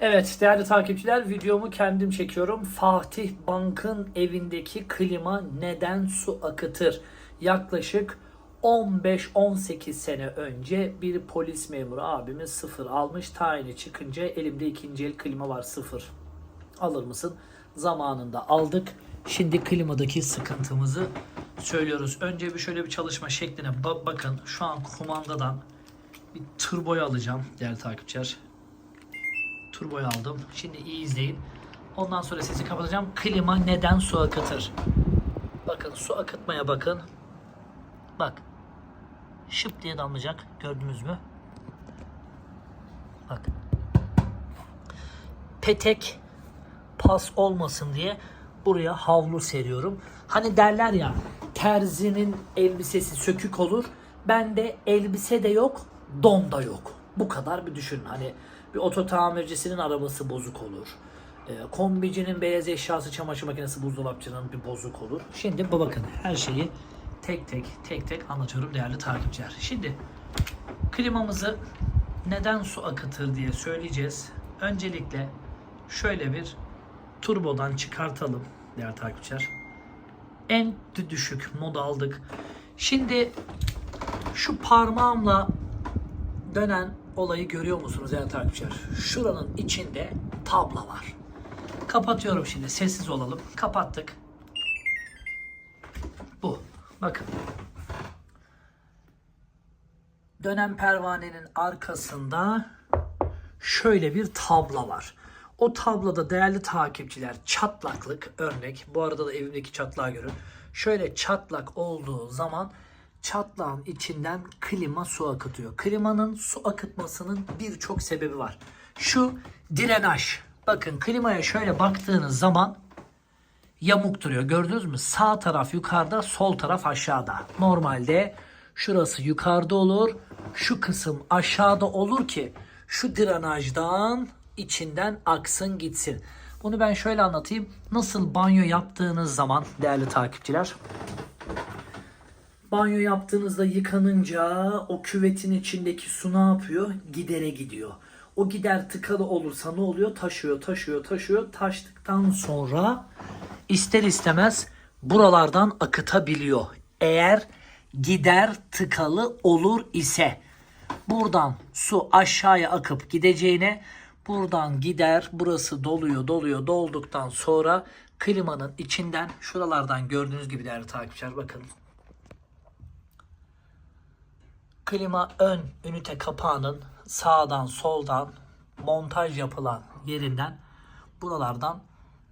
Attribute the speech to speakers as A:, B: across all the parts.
A: Evet değerli takipçiler videomu kendim çekiyorum. Fatih Bank'ın evindeki klima neden su akıtır? Yaklaşık 15-18 sene önce bir polis memuru abimiz sıfır almış. Tayini çıkınca elimde ikinci el klima var sıfır. Alır mısın? Zamanında aldık. Şimdi klimadaki sıkıntımızı söylüyoruz. Önce bir şöyle bir çalışma şekline ba- bakın. Şu an kumandadan bir turboyu alacağım değerli takipçiler. Turboyu aldım. Şimdi iyi izleyin. Ondan sonra sesi kapatacağım. Klima neden su akıtır? Bakın su akıtmaya bakın. Bak. Şıp diye damlayacak. Gördünüz mü? Bak. Petek pas olmasın diye buraya havlu seriyorum. Hani derler ya terzinin elbisesi sökük olur. Bende elbise de yok, don da yok. Bu kadar bir düşün. Hani bir oto tamircisinin arabası bozuk olur. Ee, kombicinin beyaz eşyası, çamaşır makinesi, buzdolapçının bir bozuk olur. Şimdi bu bakın her şeyi tek tek tek tek anlatıyorum değerli takipçiler. Şimdi klimamızı neden su akıtır diye söyleyeceğiz. Öncelikle şöyle bir turbodan çıkartalım değerli takipçiler. En düşük mod aldık. Şimdi şu parmağımla dönen olayı görüyor musunuz değerli takipçiler? Şuranın içinde tabla var. Kapatıyorum şimdi sessiz olalım. Kapattık. Bu. Bakın. Dönen pervanenin arkasında şöyle bir tabla var. O tablada değerli takipçiler çatlaklık örnek. Bu arada da evimdeki çatlağı görün. Şöyle çatlak olduğu zaman çatlağın içinden klima su akıtıyor. Klimanın su akıtmasının birçok sebebi var. Şu direnaj. Bakın klimaya şöyle baktığınız zaman yamuk duruyor. Gördünüz mü? Sağ taraf yukarıda, sol taraf aşağıda. Normalde şurası yukarıda olur, şu kısım aşağıda olur ki şu drenajdan içinden aksın gitsin. Bunu ben şöyle anlatayım. Nasıl banyo yaptığınız zaman değerli takipçiler. Banyo yaptığınızda yıkanınca o küvetin içindeki su ne yapıyor? Gidere gidiyor. O gider tıkalı olursa ne oluyor? Taşıyor, taşıyor, taşıyor. Taştıktan sonra ister istemez buralardan akıtabiliyor. Eğer gider tıkalı olur ise buradan su aşağıya akıp gideceğine buradan gider burası doluyor doluyor dolduktan sonra klimanın içinden şuralardan gördüğünüz gibi değerli takipçiler bakın klima ön ünite kapağının sağdan soldan montaj yapılan yerinden buralardan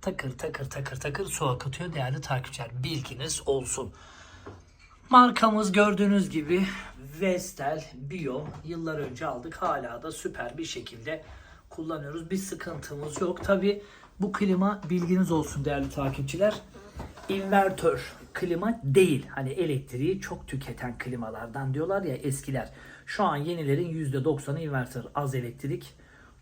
A: takır takır takır takır su akıtıyor değerli takipçiler. Bilginiz olsun. Markamız gördüğünüz gibi Vestel Bio yıllar önce aldık. Hala da süper bir şekilde kullanıyoruz. Bir sıkıntımız yok. Tabi bu klima bilginiz olsun değerli takipçiler. İnvertör klima değil. Hani elektriği çok tüketen klimalardan diyorlar ya eskiler. Şu an yenilerin %90'ı invertör. Az elektrik,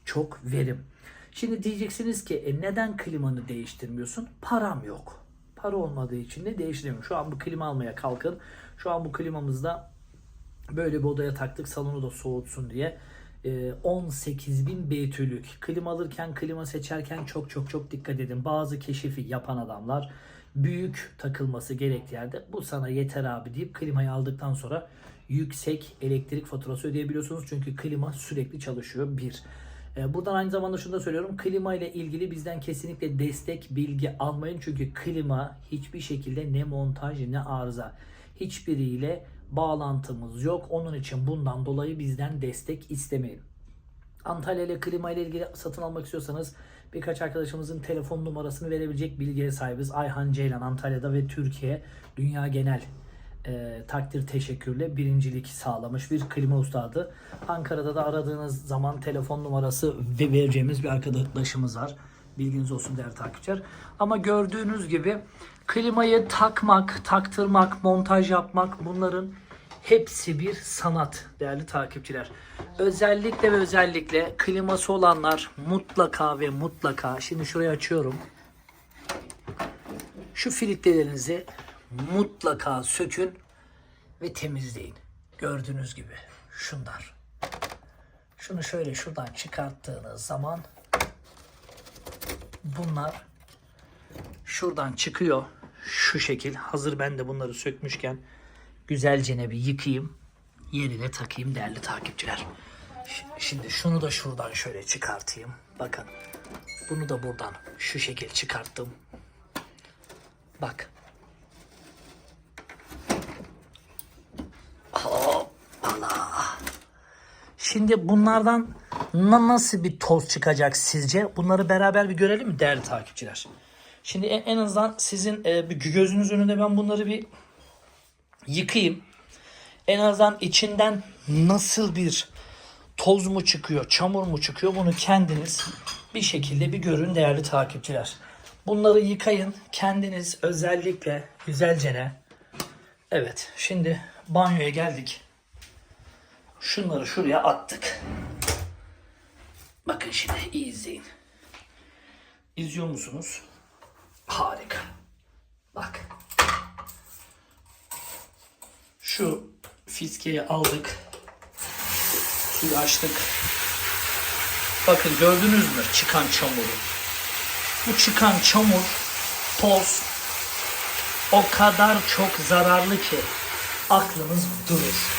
A: çok verim. Şimdi diyeceksiniz ki e, neden klimanı değiştirmiyorsun? Param yok. Para olmadığı için de değiştiremiyorum. Şu an bu klima almaya kalkın. Şu an bu klimamızda böyle bir odaya taktık salonu da soğutsun diye. Ee, 18.000 BTÜ'lük. Klima alırken, klima seçerken çok çok çok dikkat edin. Bazı keşifi yapan adamlar büyük takılması gerektiği yerde bu sana yeter abi deyip klimayı aldıktan sonra yüksek elektrik faturası ödeyebiliyorsunuz. Çünkü klima sürekli çalışıyor. Bir. Ee, Buradan aynı zamanda şunu da söylüyorum. Klima ile ilgili bizden kesinlikle destek bilgi almayın. Çünkü klima hiçbir şekilde ne montaj ne arıza. Hiçbiriyle bağlantımız yok. Onun için bundan dolayı bizden destek istemeyin. Antalya ile klima ile ilgili satın almak istiyorsanız birkaç arkadaşımızın telefon numarasını verebilecek bilgiye sahibiz. Ayhan Ceylan Antalya'da ve Türkiye dünya genel e, takdir teşekkürle birincilik sağlamış bir klima ustadı. Ankara'da da aradığınız zaman telefon numarası ve vereceğimiz bir arkadaşımız var. Bilginiz olsun değerli takipçiler. Ama gördüğünüz gibi klimayı takmak, taktırmak, montaj yapmak bunların hepsi bir sanat değerli takipçiler. Özellikle ve özellikle kliması olanlar mutlaka ve mutlaka şimdi şurayı açıyorum. Şu filtrelerinizi mutlaka sökün ve temizleyin. Gördüğünüz gibi şunlar. Şunu şöyle şuradan çıkarttığınız zaman bunlar şuradan çıkıyor. Şu şekil. Hazır ben de bunları sökmüşken güzelce bir yıkayayım. Yerine takayım değerli takipçiler. Şimdi şunu da şuradan şöyle çıkartayım. Bakın. Bunu da buradan şu şekil çıkarttım. Bak. Hoppala. Şimdi bunlardan na- nasıl bir toz çıkacak sizce? Bunları beraber bir görelim mi değerli takipçiler? Şimdi en, en azından sizin e, gözünüz önünde ben bunları bir yıkayayım. En azından içinden nasıl bir toz mu çıkıyor, çamur mu çıkıyor bunu kendiniz bir şekilde bir görün değerli takipçiler. Bunları yıkayın kendiniz özellikle güzelce Evet şimdi banyoya geldik. Şunları şuraya attık. Bakın şimdi iyi izleyin. İzliyor musunuz? Harika. Bak. Şu fiskeyi aldık. Suyu açtık. Bakın gördünüz mü çıkan çamuru? Bu çıkan çamur, toz o kadar çok zararlı ki aklınız durur.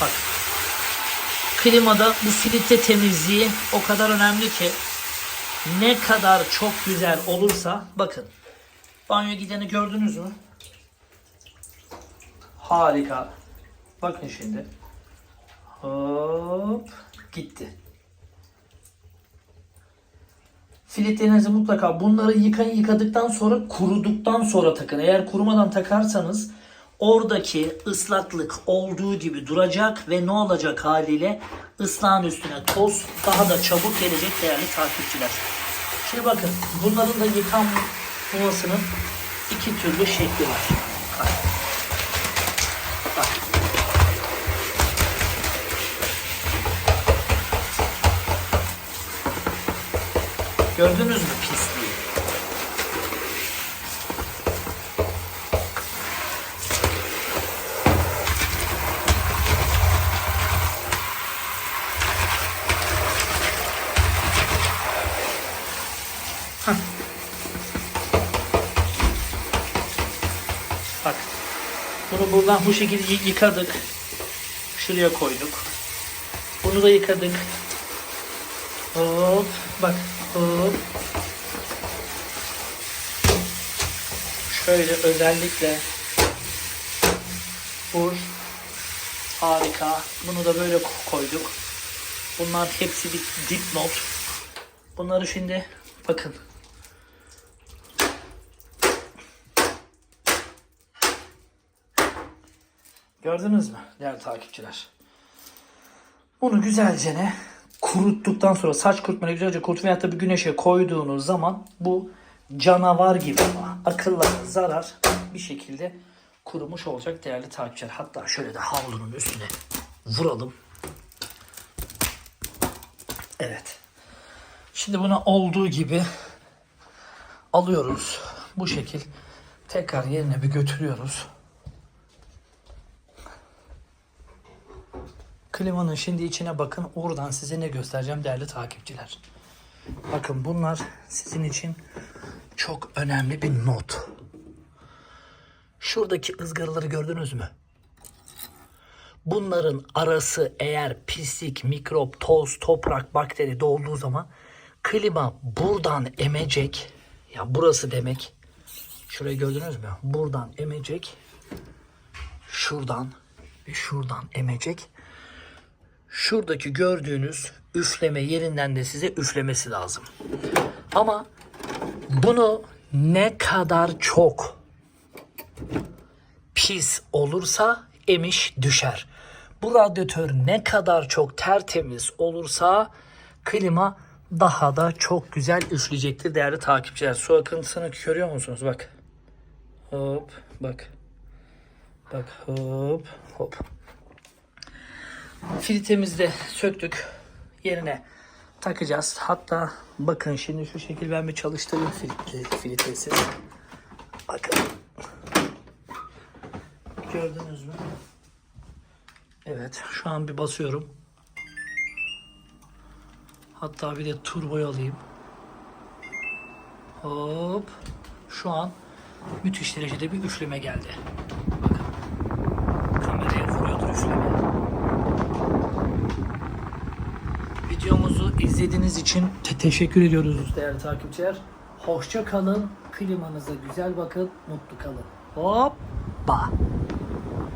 A: Bak. Klimada bu filtre temizliği o kadar önemli ki ne kadar çok güzel olursa bakın. Banyo gideni gördünüz mü? Harika. Bakın şimdi. Hop gitti. Filtrelerinizi mutlaka bunları yıkayın yıkadıktan sonra kuruduktan sonra takın. Eğer kurumadan takarsanız oradaki ıslaklık olduğu gibi duracak ve ne olacak haliyle ıslağın üstüne toz daha da çabuk gelecek değerli takipçiler. Şimdi bakın bunların da yıkanmasının iki türlü şekli var. Gördünüz mü pisliği? Bak. Bunu buradan bu şekilde yıkadık. Şuraya koyduk. Bunu da yıkadık. Hop. Bak. Hop. Şöyle özellikle vur. Harika. Bunu da böyle ko- koyduk. Bunlar hepsi bir dipnot. Bunları şimdi bakın. Gördünüz mü değerli takipçiler? Bunu güzelce ne kuruttuktan sonra saç kurutmayı güzelce kurut veyahut da güneşe koyduğunuz zaman bu canavar gibi ama akıllara zarar bir şekilde kurumuş olacak değerli takipçiler. Hatta şöyle de havlunun üstüne vuralım. Evet. Şimdi buna olduğu gibi alıyoruz. Bu şekil tekrar yerine bir götürüyoruz. Klimanın şimdi içine bakın. Oradan size ne göstereceğim değerli takipçiler. Bakın bunlar sizin için çok önemli bir not. Şuradaki ızgaraları gördünüz mü? Bunların arası eğer pislik, mikrop, toz, toprak, bakteri dolduğu zaman klima buradan emecek. Ya burası demek. Şurayı gördünüz mü? Buradan emecek. Şuradan ve şuradan emecek şuradaki gördüğünüz üfleme yerinden de size üflemesi lazım. Ama bunu ne kadar çok pis olursa emiş düşer. Bu radyatör ne kadar çok tertemiz olursa klima daha da çok güzel üfleyecektir değerli takipçiler. Su akıntısını görüyor musunuz? Bak. Hop bak. Bak hop hop. Filtremizi de söktük. Yerine takacağız. Hatta bakın şimdi şu şekil ben bir çalıştırayım filtre, filtresi. Bakın. Gördünüz mü? Evet. Şu an bir basıyorum. Hatta bir de turboyu alayım. Hop. Şu an müthiş derecede bir üçleme geldi. Bakın. Kameraya vuruyordur üçleme. Videomuzu izlediğiniz için te- teşekkür ediyoruz değerli takipçiler. Hoşça kalın. Klimanıza güzel bakın. Mutlu kalın. Hoppa.